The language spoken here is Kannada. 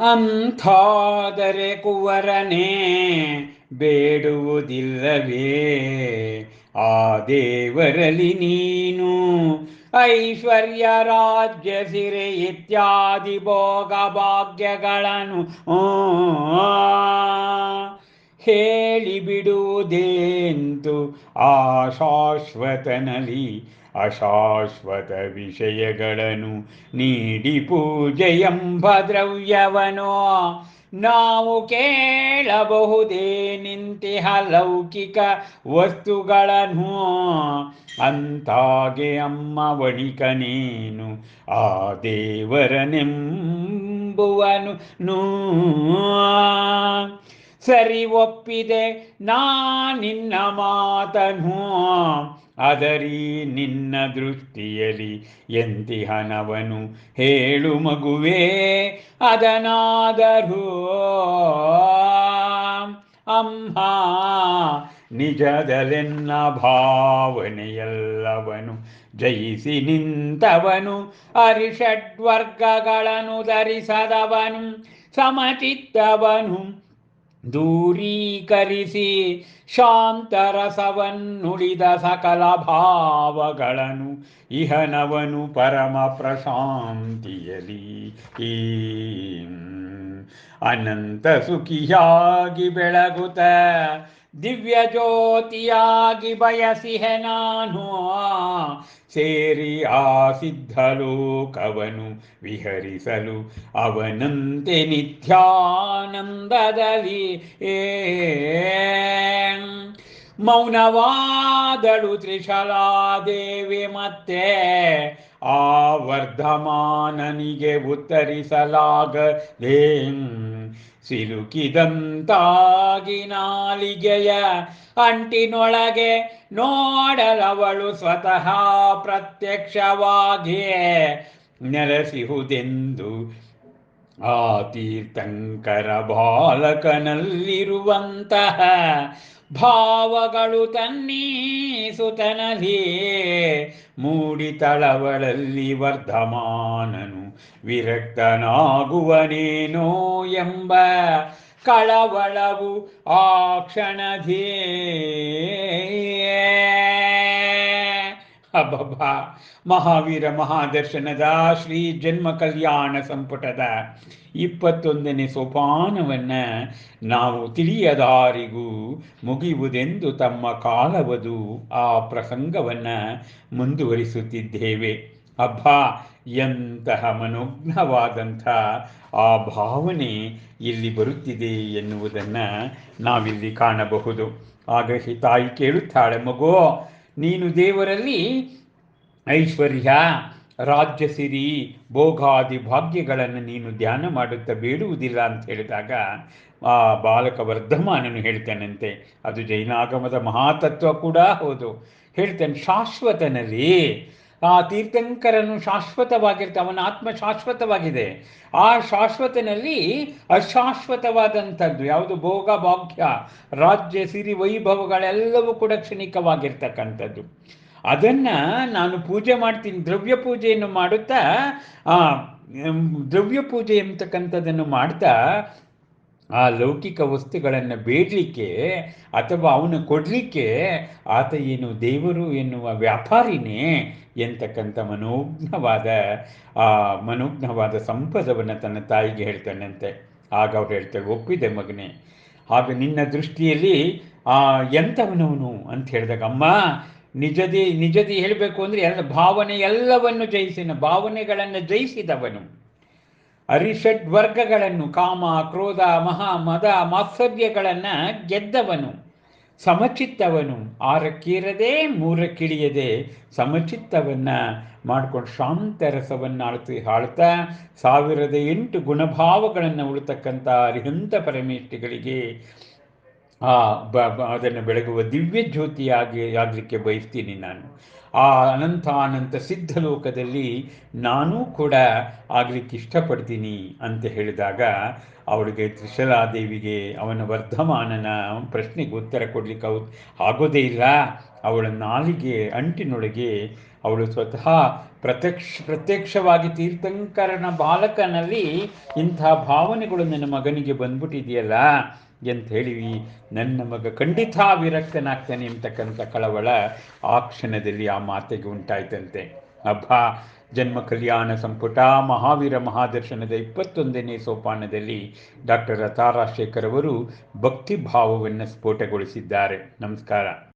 ಅಂಥಾದರೆ ಕುವರನೇ ಬೇಡುವುದಿಲ್ಲವೇ? ಆ ದೇವರಲ್ಲಿ ನೀನು ಐಶ್ವರ್ಯ ರಾಜ್ಯ ಸಿರೆ ಇತ್ಯಾದಿ ಭೋಗ ಭಾಗ್ಯಗಳನ್ನು ಹೇಳಿಬಿಡುವುದೆಂತು ಆ ಶಾಶ್ವತನಲ್ಲಿ ಅಶಾಶ್ವತ ವಿಷಯಗಳನ್ನು ನೀಡಿ ಪೂಜೆಯೆಂಬ ದ್ರವ್ಯವನು ನಾವು ಕೇಳಬಹುದೇ ನಿಂತಿಹ ಲೌಕಿಕ ವಸ್ತುಗಳನ್ನು. ಅಂತಾಗೆ ಅಮ್ಮ ವಣಿಕನೇನು ಆ ದೇವರನೆಂಬುವನು ನೂ. ಸರಿ ಒಪ್ಪಿದೆ ನಾ ನಿನ್ನ ಮಾತನು. ಅದರಿ ನಿನ್ನ ದೃಷ್ಟಿಯಲ್ಲಿ ಎಂತಿಹನವನು ಹೇಳು ಮಗುವೇ, ಅದನಾದರೂ ಅಮ್ಮ ನಿಜದಲೆನ್ನ ಭಾವನೆಯಲ್ಲವನು. ಜಯಿಸಿ ನಿಂತವನು, ಅರಿಷಡ್ವರ್ಗಗಳನ್ನು ಧರಿಸದವನು, ಸಮಚಿತ್ತವನು ದೂರೀಕರಿಸಿ ಶಾಂತರಸವನ್ನುಳಿದ ಸಕಲ ಭಾವಗಳನ್ನು ಇಹನವನು ಪರಮ ಪ್ರಶಾಂತಿಯಲಿ ಅನಂತ ಸುಖಿಯಾಗಿ ಬೆಳಗುತ್ತ ದಿವ್ಯ ಜ್ಯೋತಿಯಾಗಿ ಬಯಸಿಹೆ ನಾನು. ಸೇರಿ ಆ ಸಿದ್ಧಲೋಕವನು ವಿಹರಿಸಲು ಅವನಂತೆ ನಿತ್ಯಾನಂದದಲ್ಲಿ. ಏ, ಮೌನವಾದಳು ತ್ರಿಶಲಾದೇವಿ ಮತ್ತೆ ಆ ವರ್ಧಮಾನನಿಗೆ ಉತ್ತರಿಸಲಾಗದೆ. ಸಿಲುಕಿದಂತಾಗಿ ನಾಲಿಗೆಯ ಅಂಟಿನೊಳಗೆ ನೋಡಲವಳು ಸ್ವತಃ ಪ್ರತ್ಯಕ್ಷವಾಗಿಯೇ ನೆಲೆಸಿಹುದೆಂದು ಆ ತೀರ್ಥಂಕರ ಬಾಲಕನಲ್ಲಿರುವಂತಹ ಭಾವಗಳು ತನ್ನೀ ಮೂಡಿ ತಳವಳಲ್ಲಿ ವರ್ಧಮಾನನು ವಿರಕ್ತನಾಗುವನೇನೋ ಎಂಬ ಕಳವಳವು ಆ ಕ್ಷಣಧೇ ಅಬ್ಬಬ್ಬ. ಮಹಾವೀರ ಮಹಾದರ್ಶನದ ಶ್ರೀ ಜನ್ಮ ಕಲ್ಯಾಣ ಸಂಪುಟದ ಇಪ್ಪತ್ತೊಂದನೇ ಸೋಪಾನವನ್ನ ನಾವು ತಿಳಿಯದಾರಿಗೂ ಮುಗಿಯುವುದೆಂದು ತಮ್ಮ ಕಾಲವದು ಆ ಪ್ರಸಂಗವನ್ನ ಮುಂದುವರಿಸುತ್ತಿದ್ದೇವೆ. ಅಬ್ಬ, ಎಂತಹ ಮನೋಜ್ಞವಾದಂಥ ಆ ಭಾವನೆ ಇಲ್ಲಿ ಬರುತ್ತಿದೆ ಎನ್ನುವುದನ್ನು ನಾವಿಲ್ಲಿ ಕಾಣಬಹುದು. ಆಗ ತಾಯಿ ಕೇಳುತ್ತಾಳೆ, ಮಗೋ ನೀನು ದೇವರಲ್ಲಿ ಐಶ್ವರ್ಯ, ರಾಜ್ಯ ಸಿರಿ, ಭೋಗಾದಿ ಭಾಗ್ಯಗಳನ್ನು ನೀನು ಧ್ಯಾನ ಮಾಡುತ್ತಾ ಬೇಡುವುದಿಲ್ಲ ಅಂತ ಹೇಳಿದಾಗ ಆ ಬಾಲಕ ವರ್ಧಮಾನನು ಹೇಳ್ತಾನಂತೆ, ಅದು ಜೈನಾಗಮದ ಮಹಾತತ್ವ ಕೂಡ ಹೌದು. ಹೇಳ್ತಾನೆ, ಶಾಶ್ವತನಲ್ಲಿ ಆ ತೀರ್ಥಂಕರನು ಶಾಶ್ವತವಾಗಿರ್ತ, ಅವನ ಆತ್ಮ ಶಾಶ್ವತವಾಗಿದೆ. ಆ ಶಾಶ್ವತನಲ್ಲಿ ಅಶಾಶ್ವತವಾದಂಥದ್ದು ಯಾವುದು? ಭೋಗ, ಭಾಗ್ಯ, ರಾಜ್ಯ, ಸಿರಿ, ವೈಭವಗಳೆಲ್ಲವೂ ಕೂಡ ಕ್ಷಣಿಕವಾಗಿರ್ತಕ್ಕಂಥದ್ದು. ಅದನ್ನ ನಾನು ಪೂಜೆ ಮಾಡ್ತೀನಿ. ದ್ರವ್ಯ ಪೂಜೆಯನ್ನು ಮಾಡುತ್ತಾ, ಆ, ದ್ರವ್ಯ ಪೂಜೆ ಎಂಬತಕ್ಕಂಥದ್ದನ್ನು ಮಾಡ್ತಾ ಆ ಲೌಕಿಕ ವಸ್ತುಗಳನ್ನು ಬೇಡಲಿಕ್ಕೆ ಅಥವಾ ಅವನು ಕೊಡಲಿಕ್ಕೆ ಆತ ಏನು ದೇವರು ಎನ್ನುವ ವ್ಯಾಪಾರಿನೇ ಎಂತಕ್ಕಂಥ ಮನೋಜ್ಞವಾದ, ಆ ಮನೋಜ್ಞವಾದ ಸಂಪದವನ್ನು ತನ್ನ ತಾಯಿಗೆ ಹೇಳ್ತಾನಂತೆ. ಆಗ ಅವ್ರು ಹೇಳ್ತಾರೆ, ಒಪ್ಪಿದೆ ಮಗನೇ. ಆಗ ನಿನ್ನ ದೃಷ್ಟಿಯಲ್ಲಿ, ಆ, ಎಂಥವನವನು ಅಂತ ಹೇಳಿದಾಗ, ಅಮ್ಮ, ನಿಜದಿ ನಿಜದಿ ಹೇಳಬೇಕು ಅಂದರೆ ಎಲ್ಲ ಭಾವನೆ ಎಲ್ಲವನ್ನು ಜಯಿಸಿನ ಭಾವನೆಗಳನ್ನು ಜಯಿಸಿದವನು. ಅರಿಷಡ್ ವರ್ಗಗಳನ್ನು, ಕಾಮ, ಕ್ರೋಧ, ಮಹಾ, ಮದ, ಮಾತ್ಸರ್ಯಗಳನ್ನು ಗೆದ್ದವನು, ಸಮಚಿತ್ತವನು. ಆರಕ್ಕೇರದೆ, ಮೂರಕ್ಕಿಳಿಯದೆ ಸಮಚಿತ್ತವನ್ನ ಮಾಡ್ಕೊಂಡು ಶಾಂತ ರಸವನ್ನು ಆಳ್ತಿ ಸಾವಿರದ ಎಂಟು ಗುಣಭಾವಗಳನ್ನು ಉಳ್ತಕ್ಕಂಥ ಅರಿಹಂತ ಪರಮೇಷ್ಠಿಗಳಿಗೆ ಆ ಬ- ಅದನ್ನು ಬೆಳಗುವ ದಿವ್ಯ ಜ್ಯೋತಿಯಾಗಿ ಆಗಲಿಕ್ಕೆ ಬಯಸ್ತೀನಿ ನಾನು. ಆ ಅನಂತ ಅನಂತ ಸಿದ್ಧಲೋಕದಲ್ಲಿ ನಾನೂ ಕೂಡ ಆಗಲಿಕ್ಕೆ ಇಷ್ಟಪಡ್ತೀನಿ ಅಂತ ಹೇಳಿದಾಗ ಅವಳಿಗೆ ತ್ರಿಶಲಾದೇವಿಗೆ ಅವನ ವರ್ಧಮಾನನ ಪ್ರಶ್ನೆಗೆ ಉತ್ತರ ಕೊಡ್ಲಿಕ್ಕೆ ಅವ್ ಆಗೋದೇ ಇಲ್ಲ. ಅವಳ ನಾಲಿಗೆ, ಅಂಟಿನೊಳಗೆ ಅವಳು ಸ್ವತಃ ಪ್ರತ್ಯಕ್ಷ, ಪ್ರತ್ಯಕ್ಷವಾಗಿ ತೀರ್ಥಂಕರನ ಬಾಲಕನಲ್ಲಿ ಇಂಥ ಭಾವನೆಗಳು ನನ್ನ ಮಗನಿಗೆ ಬಂದ್ಬಿಟ್ಟಿದೆಯಲ್ಲ? ಅಂತ ಹೇಳಿವಿ? ನನ್ನ ಮಗ ಖಂಡಿತ ವಿರಕ್ತನಾಗ್ತಾನೆ ಅಂತಕ್ಕಂಥ ಕಳವಳ ಆ ಕ್ಷಣದಲ್ಲಿ ಆ ಮಾತೆಗೆ ಉಂಟಾಯ್ತಂತೆ. ಅಬ್ಬಾ, ಜನ್ಮ ಕಲ್ಯಾಣ ಸಂಪುಟ, ಮಹಾವೀರ ಮಹಾದರ್ಶನದ ಇಪ್ಪತ್ತೊಂದನೇ ಸೋಪಾನದಲ್ಲಿ ಡಾಕ್ಟರ್ ರತಾರಾಶೇಖರ್ ಅವರು ಭಕ್ತಿ ಭಾವವನ್ನು ಸ್ಫೋಟಗೊಳಿಸಿದ್ದಾರೆ. ನಮಸ್ಕಾರ.